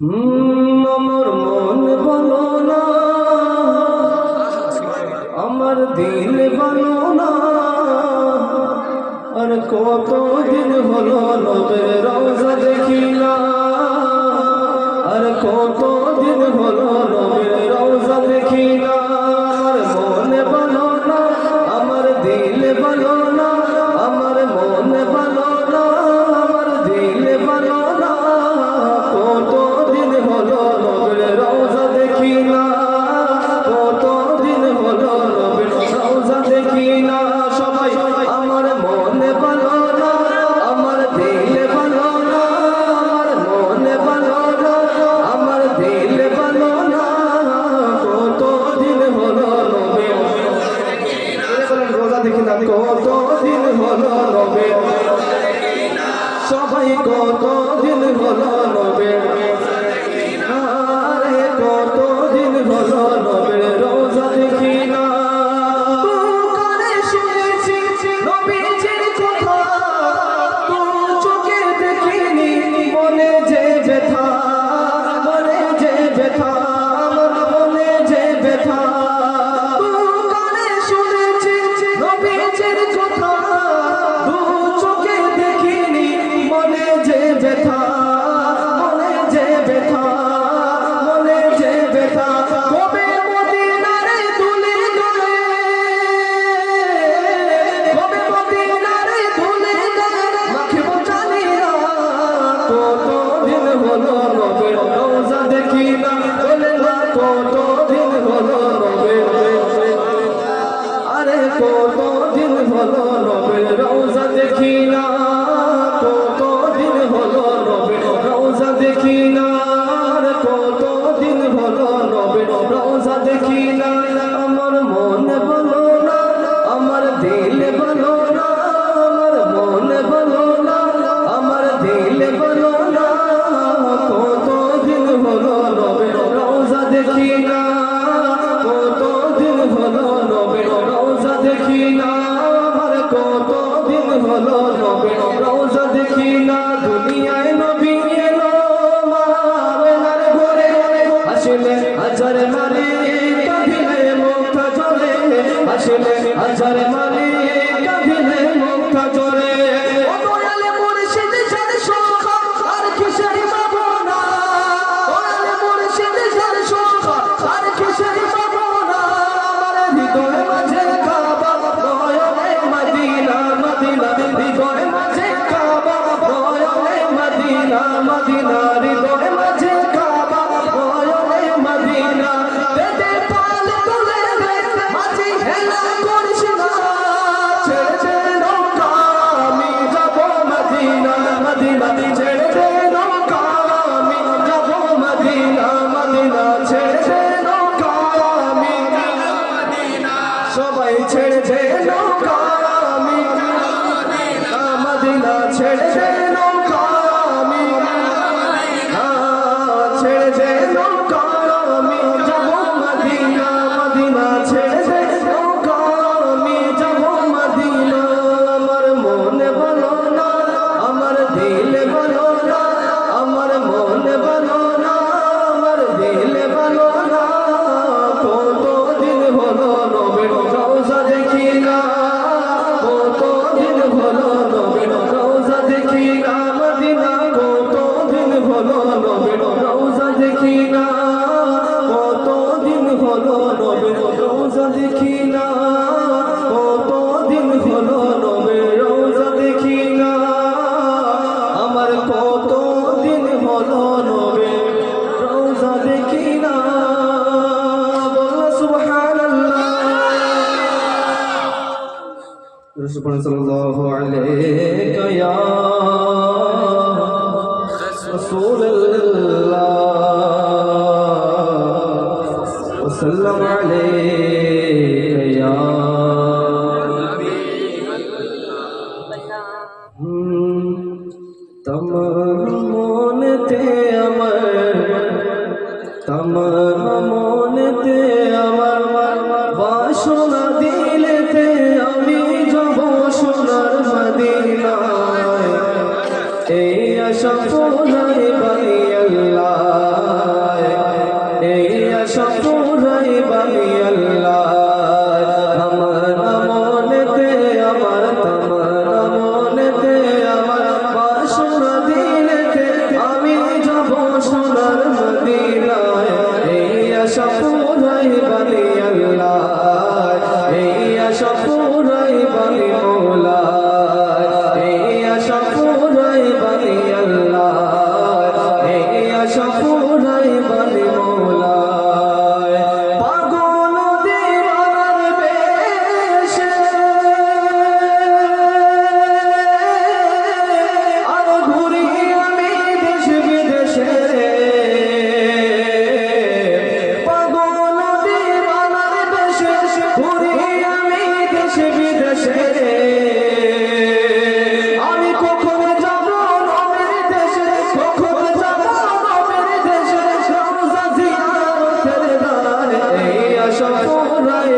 আমার মন বলো না। আমার দিল বলো না। আর কতদিন হলো নবের রোজা দেখি না আর কতদিন হলো নবের রোজা দেখি না কত দিন হলো? কত দিন হলো নবের রওজা দেখি না। পড়েন সাল্লাল্লাহু আলাইহি ইয়া রাসূলুল্লাহ সাল্লাম আলাইহি ইয়া তম মনতে আমার তম মনতে আশা পুরাই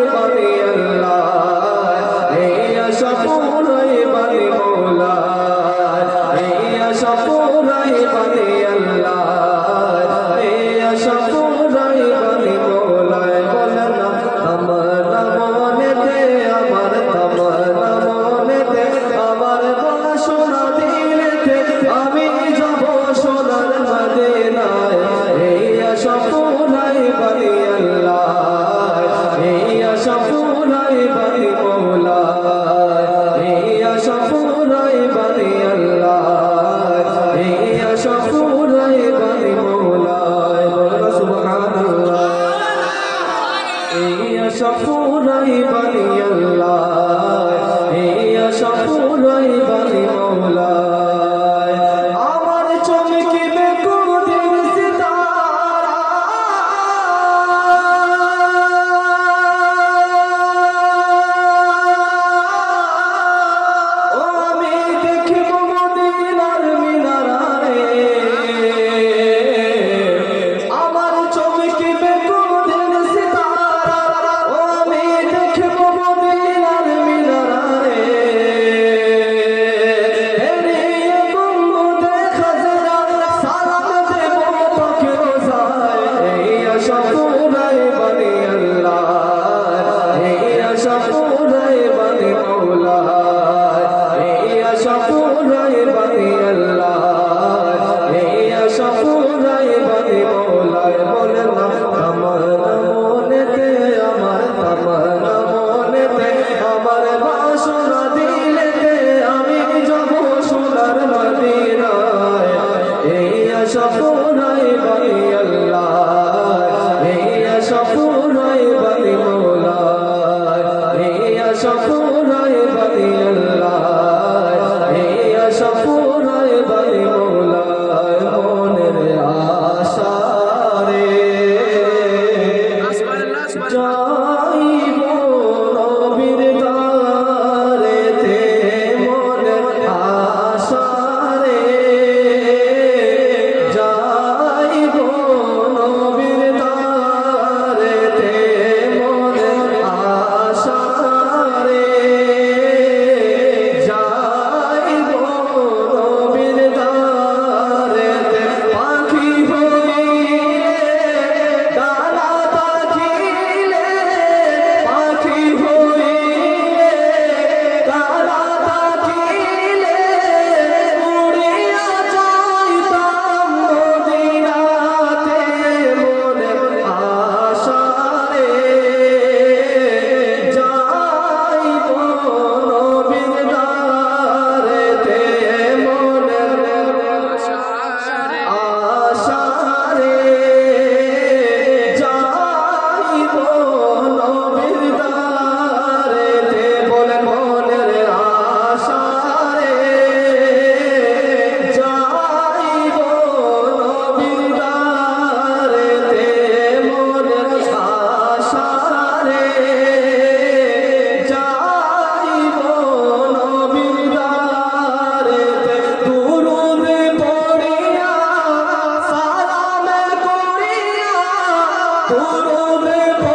দুরুদ